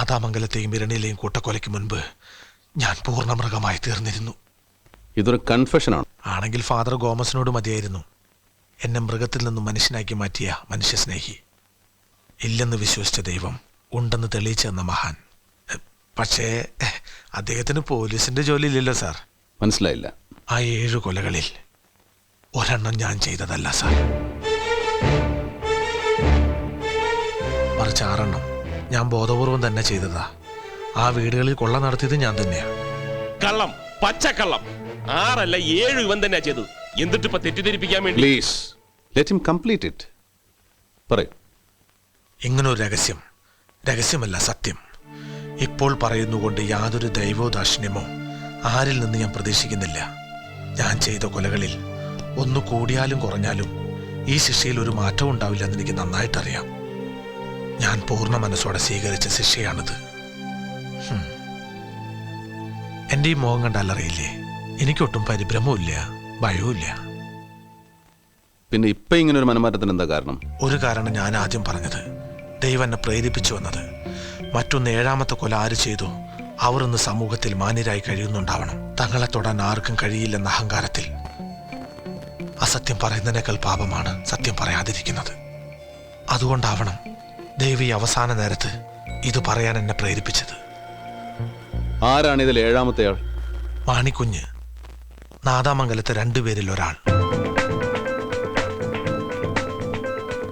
നാദാമംഗലത്തെയും ഇരണിയിലെയും കൂട്ടക്കൊലയ്ക്ക് മുൻപ് ഞാൻ പൂർണ മൃഗമായി തീർന്നിരുന്നു. ഇതൊരു കൺഫെഷനാണ്. ആണെങ്കിൽ ഫാദർ ഗോമസിനോട് മതിയായിരുന്നു. എന്നെ മൃഗത്തിൽ നിന്നും മനുഷ്യനാക്കി മാറ്റിയ മനുഷ്യസ്നേഹി. ഇല്ലെന്ന് വിശ്വസിച്ച ദൈവം ഉണ്ടെന്ന് തെളിയിച്ചു തന്ന മഹാൻ. പക്ഷേ അദ്ദേഹത്തിന് പോലീസിന്റെ ജോലി ഇല്ലല്ലോ സാർ. മനസ്സിലായില്ല. ആ ഏഴ് കൊലകളിൽ ഒരെണ്ണം ഞാൻ ചെയ്തതല്ല സാർ. മറിച്ച് ആറെണ്ണം. ഞാൻ ബോധപൂർവം തന്നെ ചെയ്തതാ. ആ വീടുകളിൽ കൊള്ള നടത്തിയത് ഞാൻ തന്നെയാണ് കള്ളം പച്ചക്കള്ളം. ആറല്ല ഏഴ് ഇവൻ തന്നെയാ ചെയ്തത്. എന്നിട്ട് ഇപ്പൊ തെറ്റിദ്ധരിപ്പിക്കാൻ വേണ്ടി please let him complete it പറയൂ. ഇങ്ങനൊരു രഹസ്യം. രഹസ്യമല്ല സത്യം. ഇപ്പോൾ പറയുന്നുകൊണ്ട് യാതൊരു ദൈവോദാക്ഷിണ്യമോ ആരിൽ നിന്ന് ഞാൻ പ്രതീക്ഷിക്കുന്നില്ല. ഞാൻ ചെയ്ത കൊലകളിൽ ഒന്ന് കൂടിയാലും കുറഞ്ഞാലും ഈ ശിക്ഷയിൽ ഒരു മാറ്റം ഉണ്ടാവില്ല എന്ന് എനിക്ക് നന്നായിട്ടറിയാം. ഞാൻ പൂർണ മനസ്സോടെ സ്വീകരിച്ച ശിക്ഷയാണിത്. എന്റെ ഈ മോഹം കണ്ടാലറിയില്ലേ എനിക്കൊട്ടും പരിഭ്രമവുമില്ല ഭയവുമില്ല. പിന്നെ ഇപ്പൊ ഇങ്ങനെ ഒരു മനമാറ്റത്തിന് എന്താ കാരണം? ഒരു കാരണം ഞാൻ ആദ്യം പറഞ്ഞത് ദൈവം എന്നെ പ്രേരിപ്പിച്ചു വന്നത്. മറ്റൊന്ന് ഏഴാമത്തെ കൊല ആര് ചെയ്തു? അവർ ഇന്ന് സമൂഹത്തിൽ മാന്യരായി കഴിയുന്നുണ്ടാവണം. തങ്ങളെ തൊടാൻ ആർക്കും കഴിയില്ലെന്ന അഹങ്കാരത്തിൽ. അസത്യം പറയുന്നതിനേക്കാൾ പാപമാണ് സത്യം പറയാതിരിക്കുന്നത്. അതുകൊണ്ടാവണം ദൈവം ഈ അവസാന നേരത്ത് ഇത് പറയാൻ എന്നെ പ്രേരിപ്പിച്ചത്. ആരാണ് ഇതിൽ ഏഴാമത്തെ ആൾ? വാണിക്കുഞ്ഞ് നാദാമംഗലത്തെ രണ്ടുപേരിൽ ഒരാൾ